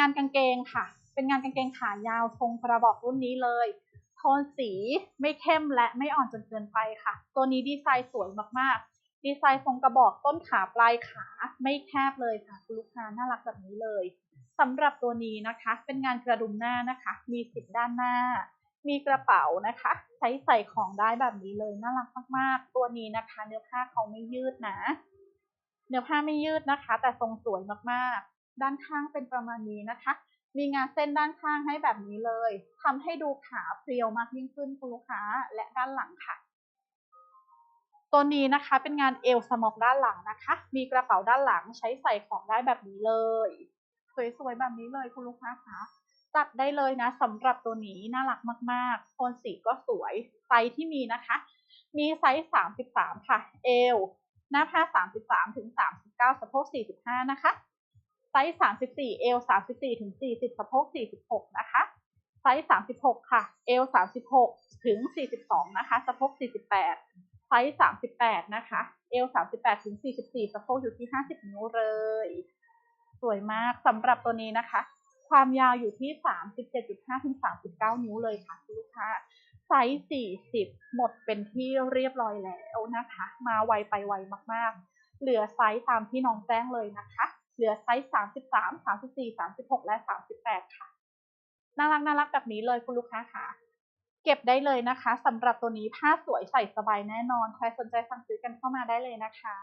งานกางเกงค่ะ เป็นงานกางเกงขายาวทรงกระบอกรุ่นนี้เลย โทนสีไม่เข้มและไม่อ่อนจนเกินไปค่ะ ตัวนี้ดีไซน์สวยมากๆ ดีไซน์ทรงกระบอกต้นขาปลายขาไม่แคบเลยค่ะคุณลูกค้าน่ารักแบบนี้เลยสำหรับตัวนี้นะคะ เป็นงานกระดุมหน้านะคะ มีสิบด้านหน้า มีกระเป๋านะคะ ใช้ใส่ของได้แบบนี้เลยน่ารักมากๆ ตัวนี้นะคะ เนื้อผ้าเขาไม่ยืดนะ เนื้อผ้าไม่ยืดนะคะ แต่ทรงสวยมากๆ ด้านข้างเป็นประมาณนี้นะคะ มีงานเส้นด้านข้างให้แบบนี้เลยทำให้ดูขาเพรียวมากยิ่งขึ้นคุณลูกค้าและด้านหลังค่ะ ตัวนี้นะคะเป็นงานเอวสมอกด้านหลังนะคะ มีกระเป๋าด้านหลังใช้ใส่ของได้แบบนี้เลย สวยๆแบบนี้เลยคุณลูกค้าคะจัดได้เลยนะสำหรับตัวนี้น่ารักมากๆโทนสีก็สวยไซส์ที่มีนะคะ มีไซส์ 33 ค่ะ เอว หน้าผ้า 33 ถึง 39 สะโพก 45 นะคะ ไซส์ 34 เอว34 ถึง 40 สะโพก 46 นะคะ ไซส์ 36 ค่ะ เอว36 ถึง 42 นะคะ สะโพก 48 ไซส์ 38 นะคะ เอว38 ถึง 44 สะโพกอยู่ที่ 50 นิ้วเลย สวยมากสำหรับตัวนี้นะคะ ความยาวอยู่ที่ 37.5 ถึง 39 นิ้วเลยค่ะคุณลูกค้า ไซส์ 40 หมดเป็นที่เรียบร้อยแล้วนะคะ มาไวไปไวมากๆ เหลือไซส์ตามที่น้องแจ้งเลยนะคะ เหลือไซส์ 33 34 36 และ 38 ค่ะ น่ารักน่ารักแบบนี้เลยคุณลูกค้าค่ะ เก็บได้เลยนะคะสำหรับตัวนี้ผ้าสวยใส่สบายแน่นอน ใครสนใจสั่งซื้อกันเข้ามาได้เลยนะคะ